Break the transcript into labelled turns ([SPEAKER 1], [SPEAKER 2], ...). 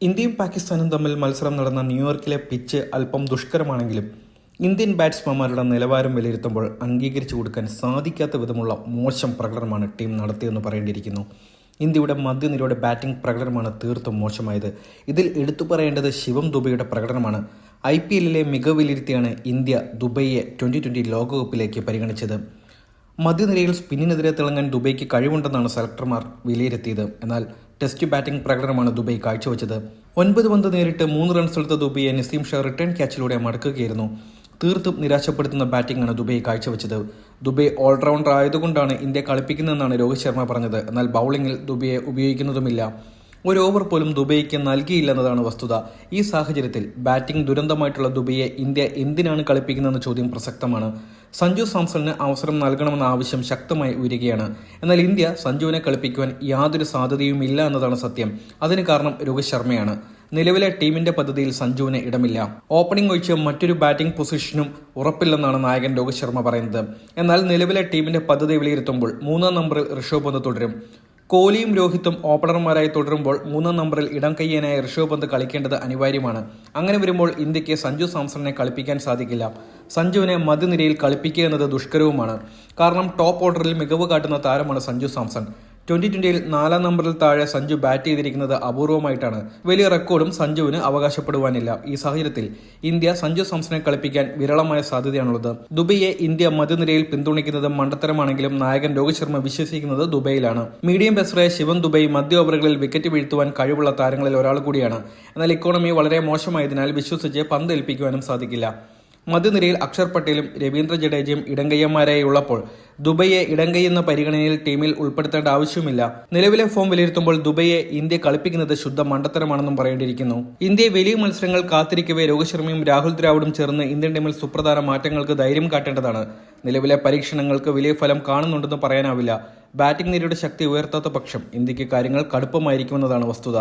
[SPEAKER 1] ഇന്ത്യയും പാകിസ്ഥാനും തമ്മിൽ മത്സരം നടന്ന ന്യൂയോർക്കിലെ പിച്ച് അല്പം ദുഷ്കരമാണെങ്കിലും ഇന്ത്യൻ ബാറ്റ്സ്മാൻമാരുടെ നിലവാരം വിലയിരുത്തുമ്പോൾ അംഗീകരിച്ചു കൊടുക്കാൻ സാധിക്കാത്ത വിധമുള്ള മോശം പ്രകടനമാണ് ടീം നടത്തിയെന്ന് പറയേണ്ടിയിരിക്കുന്നു. ഇന്ത്യയുടെ മധ്യനിരയുടെ ബാറ്റിംഗ് പ്രകടനമാണ് തീർത്തും മോശമായത്. ഇതിൽ എടുത്തു പറയേണ്ടത് ശിവം ദുബൈയുടെ പ്രകടനമാണ്. ഐ പി എല്ലിലെ മികവ് വിലയിരുത്തിയാണ് ഇന്ത്യ ദുബൈയെ ട്വന്റി ട്വന്റി ലോകകപ്പിലേക്ക് പരിഗണിച്ചത്. മധ്യനിരയിൽ സ്പിന്നിനെതിരെ തിളങ്ങാൻ ദുബൈക്ക് കഴിവുണ്ടെന്നാണ് സെലക്ടർമാർ വിലയിരുത്തിയത്. എന്നാൽ ടെസ്റ്റ് ബാറ്റിംഗ് പ്രകടനമാണ് ദുബൈ കാഴ്ചവെച്ചത്. ഒൻപത് പന്ത് നേരിട്ട് മൂന്ന് റൺസ് എടുത്ത ദുബൈയെ നസീം ഷാ റിട്ടേൺ ക്യാച്ചിലൂടെ മടക്കുകയായിരുന്നു. തീർത്തും നിരാശപ്പെടുത്തുന്ന ബാറ്റിംഗാണ് ദുബൈ കാഴ്ചവെച്ചത്. ദുബൈ ഓൾറൗണ്ടർ ആയതുകൊണ്ടാണ് ഇന്ത്യ കളിപ്പിക്കുന്നതെന്നാണ് രോഹിത് ശർമ്മ പറഞ്ഞത്. എന്നാൽ ബൗളിംഗിൽ ദുബൈയെ ഉപയോഗിക്കുന്നതുമില്ല. ഒരു ഓവർ പോലും ദുബൈക്ക് നൽകിയില്ലെന്നതാണ് വസ്തുത. ഈ സാഹചര്യത്തിൽ ബാറ്റിംഗ് ദുരന്തമായിട്ടുള്ള ദുബൈയെ ഇന്ത്യ എന്തിനാണ് കളിപ്പിക്കുന്നതെന്ന ചോദ്യം പ്രസക്തമാണ്. സഞ്ജു സാംസണിന് അവസരം നൽകണമെന്ന ആവശ്യം ശക്തമായി ഉയരുകയാണ്. എന്നാൽ ഇന്ത്യ സഞ്ജുവിനെ കളിപ്പിക്കുവാൻ യാതൊരു സാധ്യതയും ഇല്ല എന്നതാണ് സത്യം. അതിന് കാരണം രോഹിത് ശർമ്മയാണ്. നിലവിലെ ടീമിന്റെ പദ്ധതിയിൽ സഞ്ജുവിന് ഇടമില്ല. ഓപ്പണിംഗ് ഒഴിച്ച് മറ്റൊരു ബാറ്റിംഗ് പൊസിഷനും ഉറപ്പില്ലെന്നാണ് നായകൻ രോഹിത് ശർമ്മ പറയുന്നത്. എന്നാൽ നിലവിലെ ടീമിന്റെ പദ്ധതി വിലയിരുത്തുമ്പോൾ മൂന്നാം നമ്പറിൽ ഋഷഭ് പന്ത് തുടരും. കോഹ്ലിയും രോഹിത്തും ഓപ്പണർമാരായി തുടരുമ്പോൾ മൂന്നാം നമ്പറിൽ ഇടം കയ്യനായ ഋഷഭ് പന്ത് കളിക്കേണ്ടത് അനിവാര്യമാണ്. അങ്ങനെ വരുമ്പോൾ ഇന്ത്യയ്ക്ക് സഞ്ജു സാംസണിനെ കളിപ്പിക്കാൻ സാധിക്കില്ല. സഞ്ജുവിനെ മധ്യനിരയിൽ കളിപ്പിക്കുക എന്നത് ദുഷ്കരവുമാണ്. കാരണം ടോപ്പ് ഓർഡറിൽ മികവ് കാട്ടുന്ന താരമാണ് സഞ്ജു സാംസൺ. ട്വന്റി ട്വന്റിയിൽ നാലാം നമ്പറിൽ താഴെ സഞ്ജു ബാറ്റ് ചെയ്തിരിക്കുന്നത് അപൂർവമായിട്ടാണ്. വലിയ റെക്കോർഡും സഞ്ജുവിന് അവകാശപ്പെടുവാനില്ല. ഈ സാഹചര്യത്തിൽ ഇന്ത്യ സഞ്ജു സാംസനെ കളിപ്പിക്കാൻ വിരളമായ സാധ്യതയാണുള്ളത്. ദുബൈയെ ഇന്ത്യ മധ്യനിരയിൽ പിന്തുണയ്ക്കുന്നത് മണ്ടത്തരമാണെങ്കിലും നായകൻ രോഹിത് ശർമ്മ വിശ്വസിക്കുന്നത് ദുബൈയിലാണ്. മീഡിയം ബെസ്റായ ശിവൻ ദുബൈ മധ്യ ഓവറുകളിൽ വിക്കറ്റ് വീഴ്ത്തുവാൻ കഴിവുള്ള താരങ്ങളിൽ ഒരാൾ കൂടിയാണ്. എന്നാൽ ഇക്കോണമി വളരെ മോശമായതിനാൽ വിശ്വസിച്ച് പന്ത് ഏൽപ്പിക്കുവാനും സാധിക്കില്ല. മധ്യനിരയിൽ അക്ഷർ പട്ടേലും രവീന്ദ്ര ജഡേജയും ഇടങ്കയ്യന്മാരായി ഉള്ളപ്പോൾ ദുബൈയെ ഇടങ്കൈ എന്ന പരിഗണനയിൽ ടീമിൽ ഉൾപ്പെടുത്തേണ്ട ആവശ്യമില്ല. നിലവിലെ ഫോം വിലയിരുത്തുമ്പോൾ ദുബൈയെ ഇന്ത്യ കളിപ്പിക്കുന്നത് ശുദ്ധ മണ്ടത്തരമാണെന്നും പറയേണ്ടിയിരിക്കുന്നു. ഇന്ത്യയെ വലിയ മത്സരങ്ങൾ കാത്തിരിക്കവേ ശർമ്മയും രാഹുൽ ദ്രാവിഡും ചേർന്ന് ഇന്ത്യൻ ടീമിൽ സുപ്രധാന മാറ്റങ്ങൾക്ക് ധൈര്യം കാട്ടേണ്ടതാണ്. നിലവിലെ പരീക്ഷണങ്ങൾക്ക് വലിയ ഫലം കാണുന്നുണ്ടെന്ന് പറയാനാവില്ല. ബാറ്റിംഗ് നിരയുടെ ശക്തി ഉയർത്താത്ത പക്ഷം ഇന്ത്യയ്ക്ക് കാര്യങ്ങൾ കടുപ്പമായിരിക്കുമെന്നതാണ് വസ്തുത.